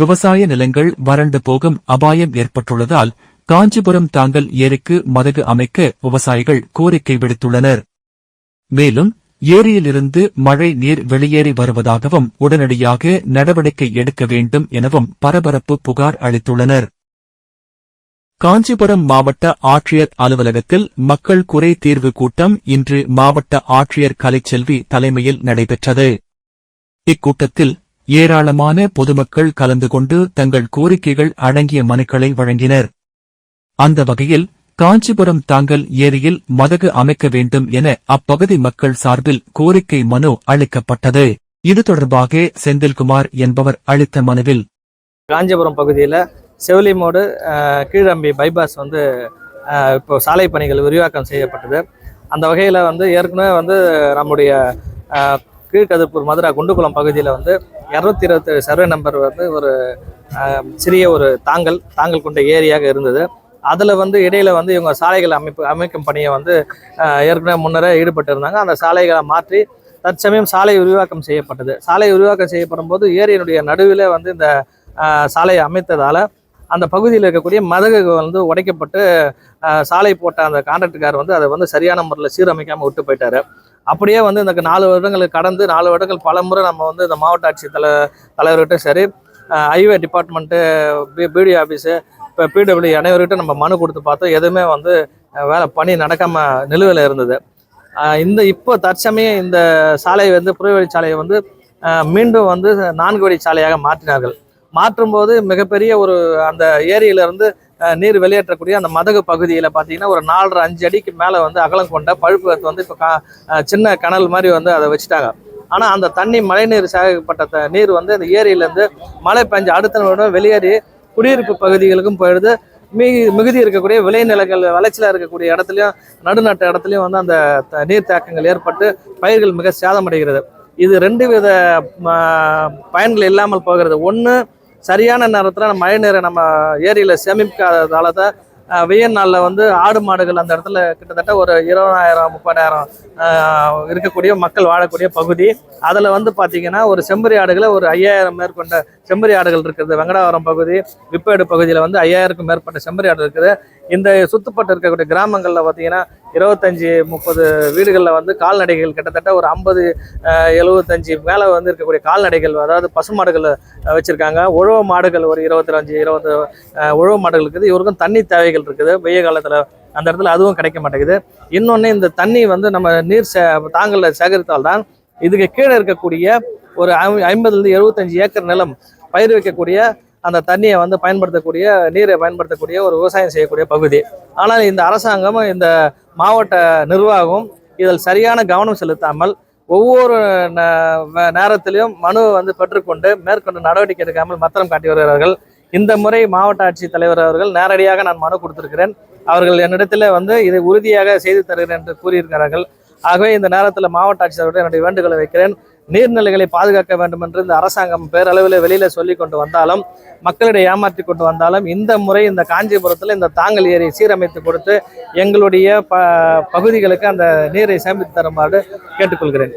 விவசாய நிலங்கள் வறண்டு போகும் அபாயம் ஏற்பட்டுள்ளதால் காஞ்சிபுரம் தாங்கல் ஏரிக்கு மதகு அமைக்க விவசாயிகள் கோரிக்கை விடுத்துள்ளனர். மேலும் ஏரியிலிருந்து மழை நீர் வெளியேறி வருவதாகவும் உடனடியாக நடவடிக்கை எடுக்க வேண்டும் எனவும் பரபரப்பு புகார் அளித்துள்ளனர். காஞ்சிபுரம் மாவட்ட ஆட்சியர் அலுவலகத்தில் மக்கள் குறை தீர்வு கூட்டம் இன்று மாவட்ட ஆட்சியர் கலைச்செல்வி தலைமையில் நடைபெற்றது. இக்கூட்டத்தில் ஏராளமான பொதுமக்கள் கலந்து கொண்டு தங்கள் கோரிக்கைகள் அடங்கிய மனுக்களை வழங்கினர். அந்த வகையில் காஞ்சிபுரம் தாங்கல் ஏரியில் மதகு அமைக்க வேண்டும் என அப்பகுதி மக்கள் சார்பில் கோரிக்கை மனு அளிக்கப்பட்டது. இது தொடர்பாக செந்தில்குமார் என்பவர் அளித்த மனுவில். காஞ்சிபுரம் பகுதியில் செவிலிமோடு கீழம்பி பைபாஸ் வந்து இப்போ சாலை பணிகள் விரிவாக்கம் செய்யப்பட்டது. அந்த வகையில் வந்து ஏற்கனவே வந்து நம்முடைய கீழ்கதிர்பூர் மதுரா குண்டுகுளம் பகுதியில் வந்து இரநூத்தி இருபத்தேழு சர்வே நம்பர் வந்து ஒரு சிறிய ஒரு தாங்கல் தாங்கல் கொண்ட ஏரியாக இருந்தது. அதில் வந்து இடையில வந்து இவங்க சாலைகள் அமைப்பு அமைக்கும் பணியை வந்து ஏற்கனவே முன்னரே ஈடுபட்டு இருந்தாங்க அந்த சாலைகளை மாற்றி தற்சமயம் சாலை விரிவாக்கம் செய்யப்பட்டது. சாலை விரிவாக்கம் செய்யப்படும் போது ஏரியினுடைய நடுவில் வந்து இந்த சாலையை அமைத்ததால் அந்த பகுதியில் இருக்கக்கூடிய மதகு வந்து உடைக்கப்பட்டு சாலை போட்ட அந்த கான்ட்ராக்டுக்கார் வந்து அதை வந்து சரியான முறையில் சீரமைக்காமல் விட்டு போயிட்டாரு. அப்படியே வந்து இந்த நாலு வருடங்கள் கடந்து நாலு வருடங்கள் பல முறை நம்ம வந்து இந்த மாவட்ட ஆட்சித் தலை தலைவர்கிட்ட சரி highway department P PD office இப்போ பிடபிள்யூ அனைவர்கிட்ட நம்ம மனு கொடுத்து பார்த்தோம் எதுவுமே வந்து வேலை பணி நடக்காமல் நிலுவையில் இருந்தது. இந்த இப்போ தற்சமயம் இந்த சாலை வந்து புறவழி சாலையை வந்து மீண்டும் வந்து நான்கு வழி சாலையாக மாற்றினார்கள். மாற்றும்போது மிகப்பெரிய ஒரு அந்த ஏரியிலிருந்து நீர் வெளியேற்றக்கூடிய அந்த மதகு பகுதியில் பார்த்தீங்கன்னா ஒரு நாலரை அஞ்சு அடிக்கு மேலே வந்து அகலம் கொண்ட பழுப்பு வந்து இப்போ சின்ன கனல் மாதிரி வந்து அதை வச்சுட்டாங்க. ஆனால் அந்த தண்ணி மழைநீர் சேகரிக்கப்பட்ட த- நீர் வந்து அந்த ஏரியிலேருந்து மழை பெஞ்சு அடுத்த நிமிடம் வெளியேறி குடியிருப்பு பகுதிகளுக்கும் போயிடுது. மிகு மிகுதி இருக்கக்கூடிய விளைநிலங்கள் விளைச்சலாக இருக்கக்கூடிய இடத்துலையும் நடுநட்ட இடத்துலையும் வந்து அந்த த- நீர் தேக்கங்கள் ஏற்பட்டு பயிர்கள் மிக சேதமடைகிறது. இது ரெண்டு வித பயன்கள் இல்லாமல் போகிறது. ஒன்று சரியான நேரத்தில் மழை நீரை நம்ம ஏரியில் சேமிக்காததால தான் வெயில் நாளில் வந்து ஆடு மாடுகள் அந்த இடத்துல கிட்டத்தட்ட ஒரு இருபதாயிரம் முப்பதாயிரம் இருக்கக்கூடிய மக்கள் வாழக்கூடிய பகுதி. அதில் வந்து பார்த்தீங்கன்னா ஒரு செம்பரி ஆடுகளை ஒரு ஐயாயிரம் மேற்கொண்ட செம்பரி ஆடுகள் இருக்குது. வெங்கடாவரம் பகுதி விப்பேடு பகுதியில் வந்து ஐயாயிரக்கும் மேற்பட்ட செம்பரி ஆடு இருக்குது. இந்த சுத்துப்பட்டு இருக்கக்கூடிய கிராமங்களில் பார்த்திங்கன்னா இருபத்தஞ்சி முப்பது வீடுகளில் வந்து கால்நடைகள் கிட்டத்தட்ட ஒரு ஐம்பது எழுபத்தஞ்சி மேலே வந்து இருக்கக்கூடிய கால்நடைகள் அதாவது பசுமாடுகளை வச்சுருக்காங்க வச்சிருக்காங்க. உழவு மாடுகள் ஒரு இருபத்தஞ்சு இருபது உழவு மாடுகள் இருக்குது. இவருக்கும் தண்ணி தேவைகள் இருக்குது. வெய்ய காலத்தில் அந்த இடத்துல அதுவும் கிடைக்க மாட்டேங்குது. இன்னொன்று இந்த தண்ணி வந்து நம்ம நீர் சே சேகரித்தால் தான் இதுக்கு கீழே இருக்கக்கூடிய ஒரு ஐ- ஐம்பதுலேருந்து எழுபத்தஞ்சு ஏக்கர் நிலம் பயிர் வைக்கக்கூடிய அந்த தண்ணியை வந்து பயன்படுத்தக்கூடிய நீரை பயன்படுத்தக்கூடிய ஒரு விவசாயம் செய்யக்கூடிய பகுதி. ஆனால் இந்த அரசாங்கமும் இந்த மாவட்ட நிர்வாகம் இதில் சரியான கவனம் செலுத்தாமல் ஒவ்வொரு ந- நேரத்திலையும் மனு வந்து பெற்றுக்கொண்டு மேற்கொண்டு நடவடிக்கை எடுக்காமல் மத்திரம் காட்டி வருகிறார்கள். இந்த முறை மாவட்ட ஆட்சித் தலைவர் அவர்கள் நேரடியாக நான் மனு கொடுத்திருக்கிறேன். அவர்கள் என்னிடத்தில் வந்து இதை உறுதியாக செய்து தருகிறேன் என்று கூறியிருக்கிறார்கள். ஆகவே இந்த நேரத்தில் மாவட்ட ஆட்சித்தலைவர்கள் என்னுடைய வேண்டுகோளை வைக்கிறேன். நீர்நிலைகளை பாதுகாக்க வேண்டும் என்று இந்த அரசாங்கம் பேரளவில் வெளியில் சொல்லி கொண்டு வந்தாலும் மக்களிடையே ஏமாற்றி கொண்டு வந்தாலும் இந்த முறை இந்த காஞ்சிபுரத்தில் இந்த தாங்கல் ஏரியை சீரமைத்து கொடுத்து எங்களுடைய ப பகுதிகளுக்கு அந்த நீரை சேமித்து தருமாறு கேட்டுக்கொள்கிறேன்.